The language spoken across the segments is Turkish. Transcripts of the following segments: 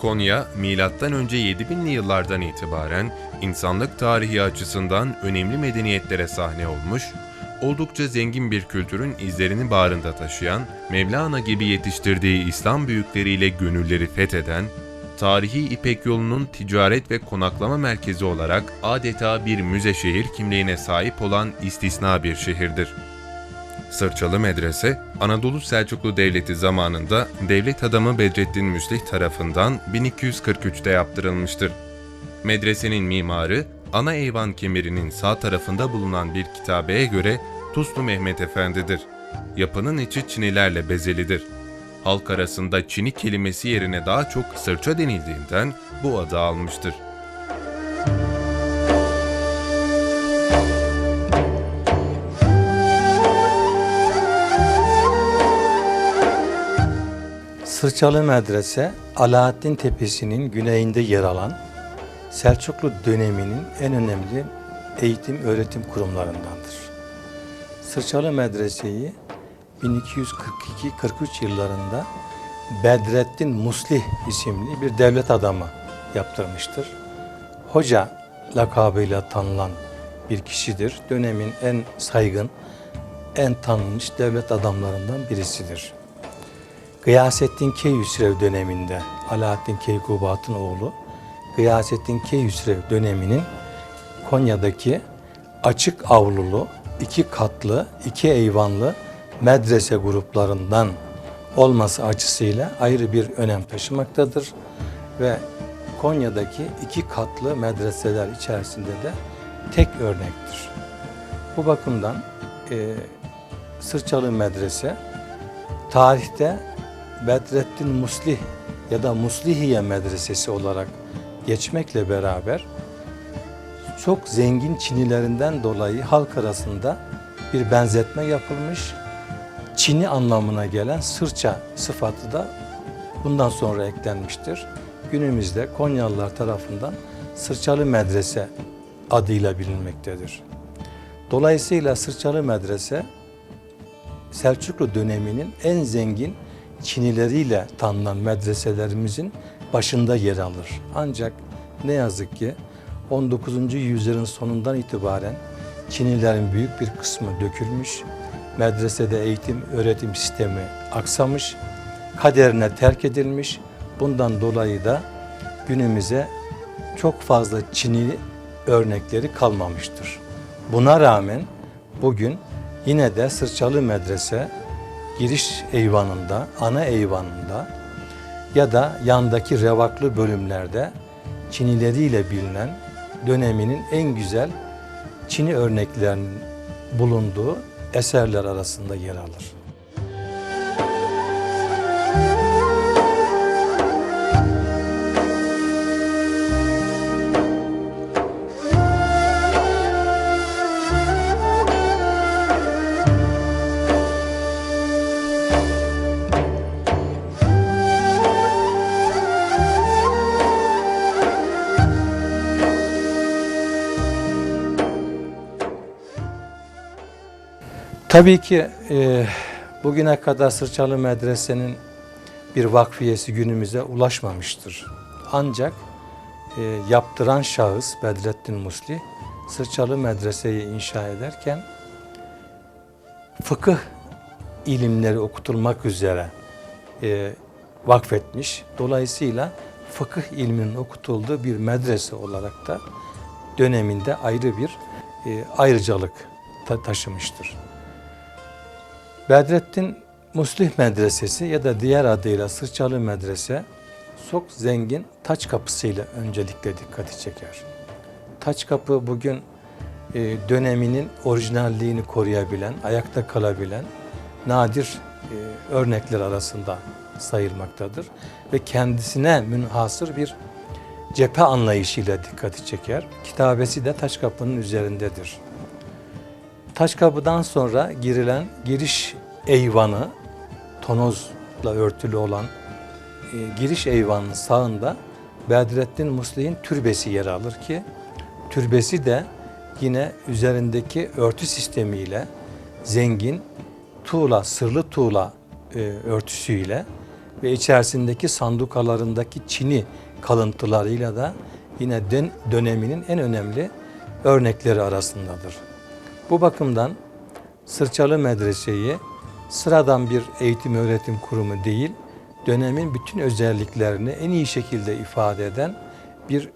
Konya, M.Ö. 7000'li yıllardan itibaren insanlık tarihi açısından önemli medeniyetlere sahne olmuş, oldukça zengin bir kültürün izlerini bağrında taşıyan, Mevlana gibi yetiştirdiği İslam büyükleriyle gönülleri fetheden, tarihi İpek yolunun ticaret ve konaklama merkezi olarak adeta bir müze şehir kimliğine sahip olan istisna bir şehirdir. Sırçalı Medrese, Anadolu Selçuklu Devleti zamanında devlet adamı Bedrettin Müslih tarafından 1243'te yaptırılmıştır. Medresenin mimarı, ana eyvan kemerinin sağ tarafında bulunan bir kitabeye göre Tuslu Mehmet Efendi'dir. Yapının içi çinilerle bezelidir. Halk arasında çini kelimesi yerine daha çok sırça denildiğinden bu adı almıştır. Sırçalı Medrese, Alaaddin Tepesi'nin güneyinde yer alan Selçuklu döneminin en önemli eğitim öğretim kurumlarındandır. Sırçalı Medrese'yi 1242-43 yıllarında Bedrettin Muslih isimli bir devlet adamı yaptırmıştır. Hoca lakabıyla tanınan bir kişidir. Dönemin en saygın, en tanınmış devlet adamlarından birisidir. Gıyasettin Keyhüsrev döneminde Alaaddin Keykubat'ın oğlu Gıyasettin Keyhüsrev döneminin Konya'daki açık avlulu, iki katlı, iki eyvanlı medrese gruplarından olması açısıyla ayrı bir önem taşımaktadır ve Konya'daki iki katlı medreseler içerisinde de tek örnektir. Bu bakımdan e, Sırçalı Medrese tarihte Bedrettin Muslih ya da Muslihiye Medresesi olarak geçmekle beraber çok zengin Çinilerinden dolayı halk arasında bir benzetme yapılmış. Çini anlamına gelen sırça sıfatı da bundan sonra eklenmiştir. Günümüzde Konyalılar tarafından Sırçalı Medrese adıyla bilinmektedir. Dolayısıyla Sırçalı Medrese Selçuklu döneminin en zengin Çinileriyle tanınan medreselerimizin başında yer alır. Ancak ne yazık ki 19. yüzyılın sonundan itibaren Çinilerin büyük bir kısmı dökülmüş, medresede eğitim öğretim sistemi aksamış, kaderine terk edilmiş. Bundan dolayı da günümüze çok fazla Çinili örnekleri kalmamıştır. Buna rağmen bugün yine de Sırçalı Medrese giriş eyvanında, ana eyvanında ya da yandaki revaklı bölümlerde Çinileriyle bilinen döneminin en güzel Çini örneklerinin bulunduğu eserler arasında yer alır. Tabii ki e, bugüne kadar Sırçalı Medrese'nin bir vakfiyesi günümüze ulaşmamıştır. Ancak e, yaptıran şahıs Bedrettin Musli Sırçalı Medrese'yi inşa ederken fıkıh ilimleri okutulmak üzere e, vakfetmiş. Dolayısıyla fıkıh ilminin okutulduğu bir medrese olarak da döneminde ayrı bir e, ayrıcalık ta- taşımıştır. Bedrettin Muslih Medresesi ya da diğer adıyla Sırçalı Medrese çok zengin taç kapısıyla öncelikle dikkati çeker. Taç kapı bugün e, döneminin orijinalliğini koruyabilen, ayakta kalabilen nadir e, örnekler arasında sayılmaktadır ve kendisine münhasır bir cephe anlayışıyla dikkati çeker. Kitabesi de taş kapının üzerindedir. Taş kapıdan sonra girilen giriş eyvanı tonozla örtülü olan e, giriş eyvanının sağında Bedrettin Muslih'in türbesi yer alır ki türbesi de yine üzerindeki örtü sistemiyle zengin tuğla, sırlı tuğla e, örtüsüyle ve içerisindeki sandukalarındaki çini kalıntılarıyla da yine den- döneminin en önemli örnekleri arasındadır. Bu bakımdan Sırçalı Medrese'yi sıradan bir eğitim öğretim kurumu değil, dönemin bütün özelliklerini en iyi şekilde ifade eden bir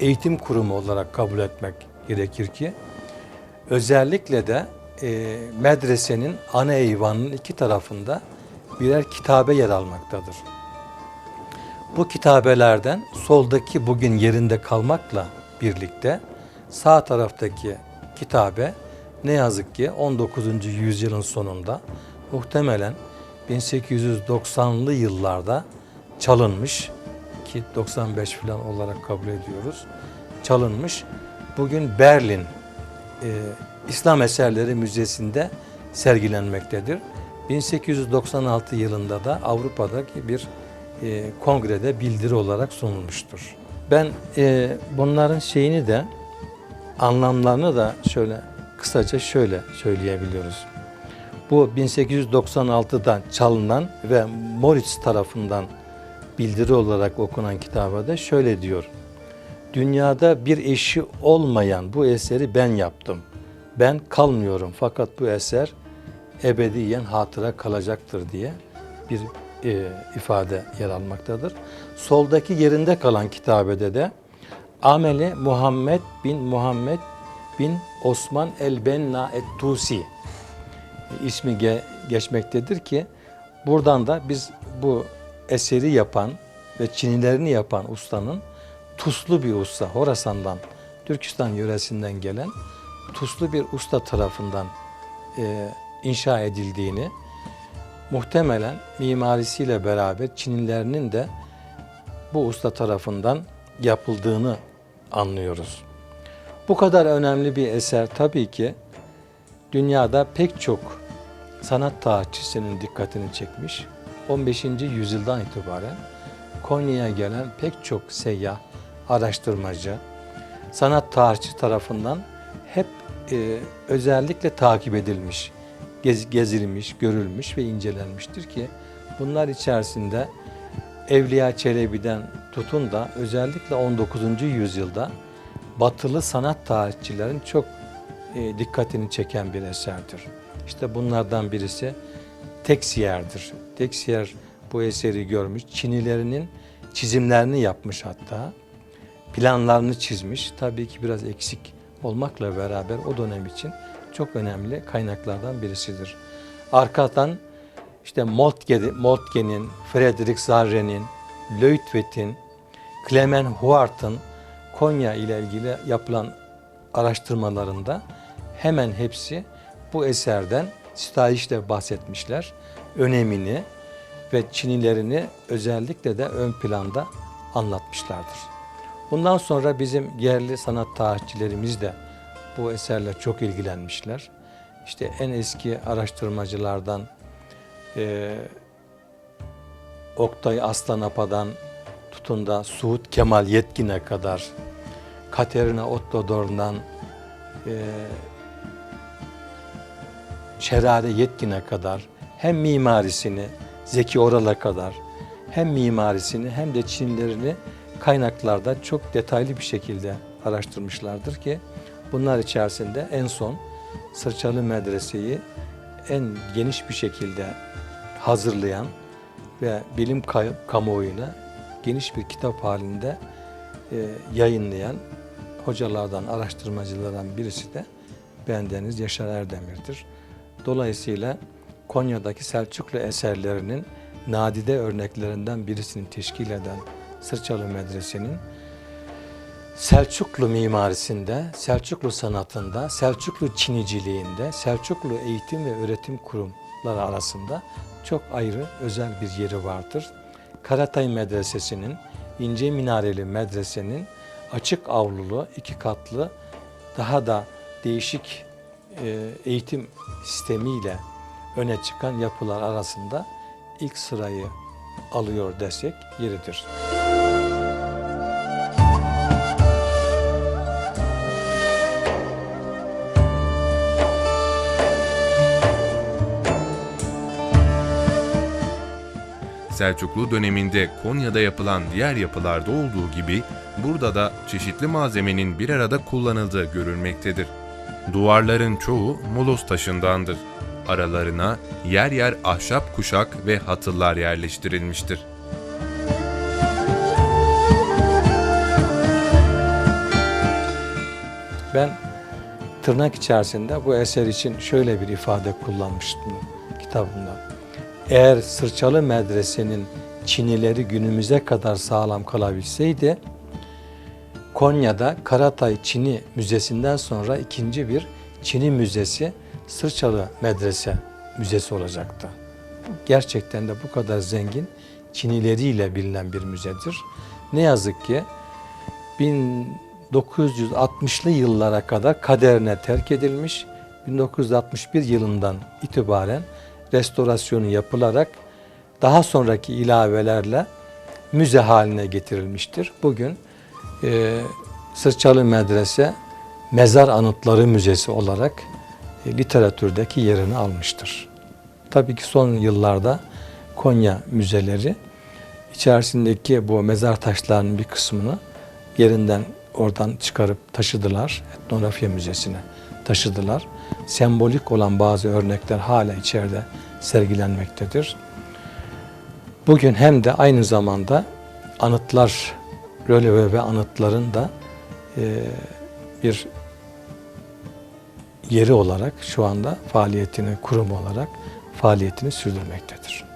eğitim kurumu olarak kabul etmek gerekir ki özellikle de e, medresenin ana eyvanının iki tarafında birer kitabe yer almaktadır. Bu kitabelerden soldaki bugün yerinde kalmakla birlikte sağ taraftaki kitabe ne yazık ki 19. yüzyılın sonunda muhtemelen 1890'lı yıllarda çalınmış ki 95 falan olarak kabul ediyoruz. Çalınmış. Bugün Berlin e, İslam Eserleri Müzesi'nde sergilenmektedir. 1896 yılında da Avrupa'daki bir e, kongrede bildiri olarak sunulmuştur. Ben e, bunların şeyini de anlamlarını da şöyle kısaca şöyle söyleyebiliyoruz. Bu 1896'da çalınan ve Moritz tarafından bildiri olarak okunan kitabada şöyle diyor. Dünyada bir eşi olmayan bu eseri ben yaptım. Ben kalmıyorum fakat bu eser ebediyen hatıra kalacaktır diye bir e, ifade yer almaktadır. Soldaki yerinde kalan kitabede de Ameli Muhammed bin Muhammed bin Osman el-Benna et-Tusi ismi ge- geçmektedir ki buradan da biz bu eseri yapan ve çinilerini yapan ustanın Tuslu bir usta, Horasan'dan, Türkistan yöresinden gelen Tuslu bir usta tarafından e, inşa edildiğini, muhtemelen mimarisiyle beraber Çinilerinin de bu usta tarafından yapıldığını anlıyoruz. Bu kadar önemli bir eser tabii ki dünyada pek çok sanat tarihçisinin dikkatini çekmiş. 15. yüzyıldan itibaren Konya'ya gelen pek çok seyyah, araştırmacı, sanat tarihçi tarafından hep e, özellikle takip edilmiş, gez- gezilmiş, görülmüş ve incelenmiştir ki bunlar içerisinde Evliya Çelebi'den tutun da özellikle 19. yüzyılda batılı sanat tarihçilerin çok e, dikkatini çeken bir eserdir. İşte bunlardan birisi Teksiyer'dir. Teksiyer bu eseri görmüş. Çinilerinin çizimlerini yapmış hatta. Planlarını çizmiş. Tabii ki biraz eksik olmakla beraber o dönem için çok önemli kaynaklardan birisidir. Arkadan işte Moltke, Moltke'nin, Friedrich Zarre'nin, Leutwet'in, Clement Huart'ın Konya ile ilgili yapılan araştırmalarında hemen hepsi bu eserden sitayişle bahsetmişler. Önemini ve Çinilerini özellikle de ön planda anlatmışlardır. Bundan sonra bizim yerli sanat tarihçilerimiz de bu eserle çok ilgilenmişler. İşte en eski araştırmacılardan e, Oktay Aslanapa'dan tutun da Suud Kemal Yetkin'e kadar Katerina Ottodor'dan e, Şerare Yetkin'e kadar hem mimarisini Zeki Oral'a kadar hem mimarisini hem de Çinlerini kaynaklarda çok detaylı bir şekilde araştırmışlardır ki bunlar içerisinde en son Sırçalı Medrese'yi en geniş bir şekilde hazırlayan ve bilim kamuoyuna geniş bir kitap halinde e, yayınlayan hocalardan, araştırmacılardan birisi de bendeniz Yaşar Erdemir'dir. Dolayısıyla Konya'daki Selçuklu eserlerinin nadide örneklerinden birisini teşkil eden Sırçalı Medrese'nin Selçuklu mimarisinde, Selçuklu sanatında, Selçuklu Çiniciliğinde, Selçuklu eğitim ve öğretim kurumları arasında çok ayrı özel bir yeri vardır. Karatay Medresesi'nin, ince minareli medresenin açık avlulu, iki katlı, daha da değişik e, eğitim sistemiyle öne çıkan yapılar arasında ilk sırayı alıyor desek yeridir. Selçuklu döneminde Konya'da yapılan diğer yapılarda olduğu gibi burada da çeşitli malzemenin bir arada kullanıldığı görülmektedir. Duvarların çoğu molos taşındandır. Aralarına yer yer ahşap kuşak ve hatıllar yerleştirilmiştir. Ben tırnak içerisinde bu eser için şöyle bir ifade kullanmıştım kitabımda. Eğer Sırçalı Medrese'nin çinileri günümüze kadar sağlam kalabilseydi, Konya'da Karatay Çini Müzesi'nden sonra ikinci bir Çini Müzesi Sırçalı Medrese Müzesi olacaktı. Gerçekten de bu kadar zengin Çinileriyle bilinen bir müzedir. Ne yazık ki 1960'lı yıllara kadar kaderine terk edilmiş. 1961 yılından itibaren restorasyonu yapılarak daha sonraki ilavelerle müze haline getirilmiştir. Bugün e, Sırçalı Medrese Mezar Anıtları Müzesi olarak e, literatürdeki yerini almıştır. Tabii ki son yıllarda Konya müzeleri içerisindeki bu mezar taşlarının bir kısmını yerinden oradan çıkarıp taşıdılar. Etnografya Müzesi'ne taşıdılar. Sembolik olan bazı örnekler hala içeride sergilenmektedir. Bugün hem de aynı zamanda anıtlar, röle ve anıtların da e, bir yeri olarak şu anda faaliyetini, kurum olarak faaliyetini sürdürmektedir.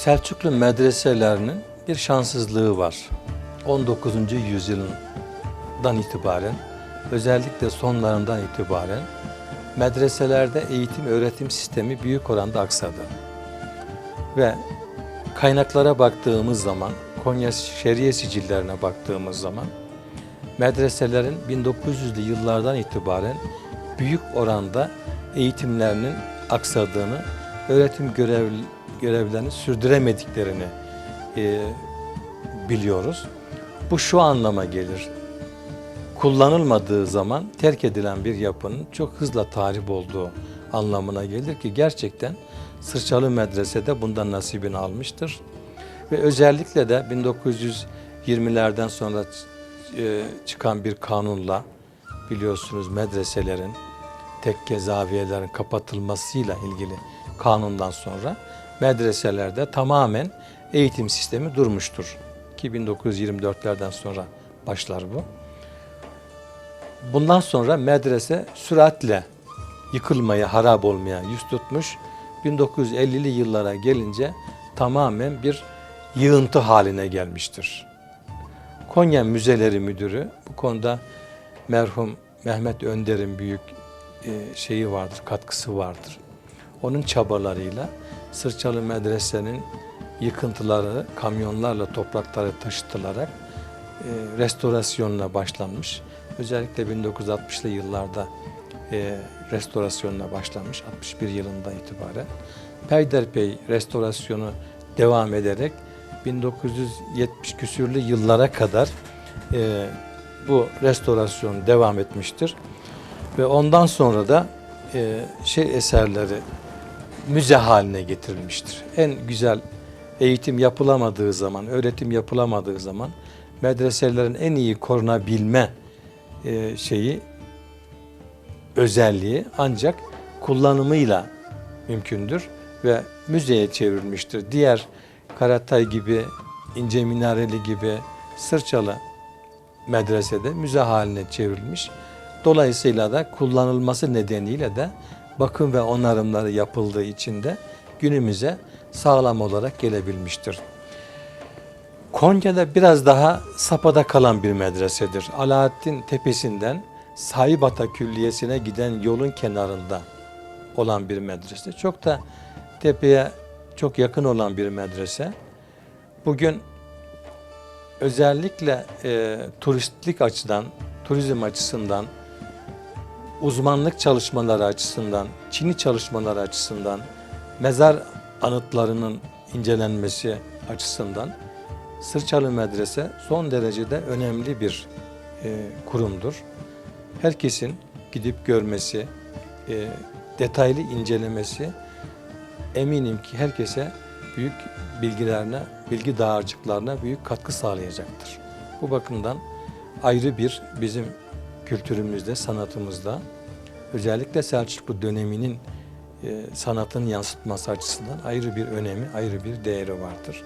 Selçuklu medreselerinin bir şanssızlığı var. 19. yüzyıldan itibaren, özellikle sonlarından itibaren medreselerde eğitim öğretim sistemi büyük oranda aksadı. Ve kaynaklara baktığımız zaman, Konya Şeriye sicillerine baktığımız zaman medreselerin 1900'lü yıllardan itibaren büyük oranda eğitimlerinin aksadığını, öğretim görev, görevlerini sürdüremediklerini e, biliyoruz. Bu şu anlama gelir. Kullanılmadığı zaman terk edilen bir yapının çok hızla tahrip olduğu anlamına gelir ki gerçekten Sırçalı Medrese'de bundan nasibini almıştır. Ve özellikle de 1920'lerden sonra e, çıkan bir kanunla biliyorsunuz medreselerin tekke zaviyelerin kapatılmasıyla ilgili kanundan sonra medreselerde tamamen eğitim sistemi durmuştur. Ki 1924'lerden sonra başlar bu. Bundan sonra medrese süratle yıkılmaya, harap olmaya yüz tutmuş. 1950'li yıllara gelince tamamen bir yığıntı haline gelmiştir. Konya Müzeleri Müdürü bu konuda merhum Mehmet Önder'in büyük e, şeyi vardır, katkısı vardır. Onun çabalarıyla Sırçalı Medrese'nin yıkıntıları kamyonlarla toprakları taşıtılarak e, restorasyonuna başlanmış. Özellikle 1960'lı yıllarda e, restorasyonuna başlanmış 61 yılında itibaren. Peyderpey restorasyonu devam ederek 1970 küsürlü yıllara kadar e, bu restorasyon devam etmiştir. Ve ondan sonra da e, şey eserleri müze haline getirilmiştir. En güzel eğitim yapılamadığı zaman, öğretim yapılamadığı zaman medreselerin en iyi korunabilme e, şeyi özelliği ancak kullanımıyla mümkündür ve müzeye çevrilmiştir. Diğer Karatay gibi, İnce Minareli gibi Sırçalı medresede müze haline çevrilmiş. Dolayısıyla da kullanılması nedeniyle de bakım ve onarımları yapıldığı için de günümüze sağlam olarak gelebilmiştir. Konya'da biraz daha sapada kalan bir medresedir. Alaaddin Tepesi'nden Saibata Külliyesi'ne giden yolun kenarında olan bir medrese. Çok da tepeye çok yakın olan bir medrese. Bugün özellikle e, turistlik açıdan, turizm açısından, uzmanlık çalışmaları açısından, Çin'i çalışmaları açısından, mezar anıtlarının incelenmesi açısından Sırçalı Medrese son derecede önemli bir e, kurumdur. Herkesin gidip görmesi, e, detaylı incelemesi eminim ki herkese büyük bilgilerine, bilgi dağarcıklarına büyük katkı sağlayacaktır. Bu bakımdan ayrı bir bizim kültürümüzde, sanatımızda özellikle Selçuklu döneminin e, sanatını yansıtması açısından ayrı bir önemi, ayrı bir değeri vardır.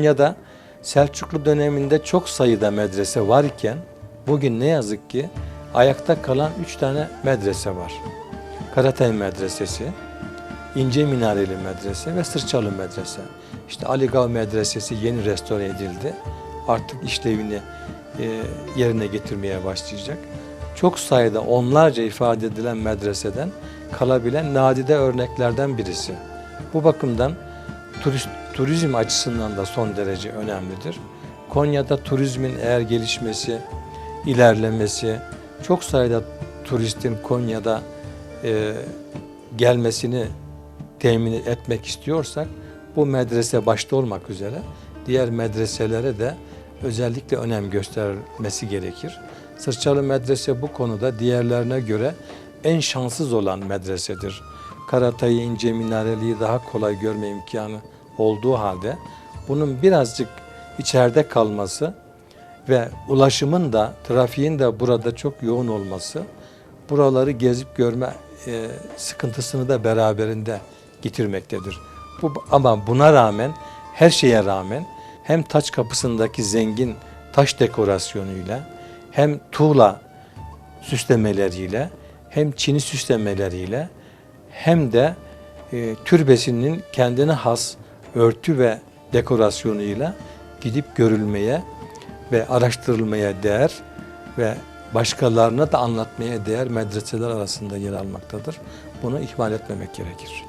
Konya'da Selçuklu döneminde çok sayıda medrese var bugün ne yazık ki ayakta kalan üç tane medrese var. Karatay Medresesi, İnce Minareli Medrese ve Sırçalı Medrese. İşte Ali Gav Medresesi yeni restore edildi. Artık işlevini e, yerine getirmeye başlayacak. Çok sayıda onlarca ifade edilen medreseden kalabilen nadide örneklerden birisi. Bu bakımdan turist, turizm açısından da son derece önemlidir. Konya'da turizmin eğer gelişmesi, ilerlemesi, çok sayıda turistin Konya'da e, gelmesini temin etmek istiyorsak bu medrese başta olmak üzere diğer medreselere de özellikle önem göstermesi gerekir. Sırçalı Medrese bu konuda diğerlerine göre en şanssız olan medresedir. Karatay'ı ince minareliği daha kolay görme imkanı olduğu halde bunun birazcık içeride kalması ve ulaşımın da trafiğin de burada çok yoğun olması buraları gezip görme e, sıkıntısını da beraberinde getirmektedir. Bu, ama buna rağmen her şeye rağmen hem taç kapısındaki zengin taş dekorasyonuyla hem tuğla süslemeleriyle hem çini süslemeleriyle hem de e, türbesinin kendine has örtü ve dekorasyonuyla gidip görülmeye ve araştırılmaya değer ve başkalarına da anlatmaya değer medreseler arasında yer almaktadır. Bunu ihmal etmemek gerekir.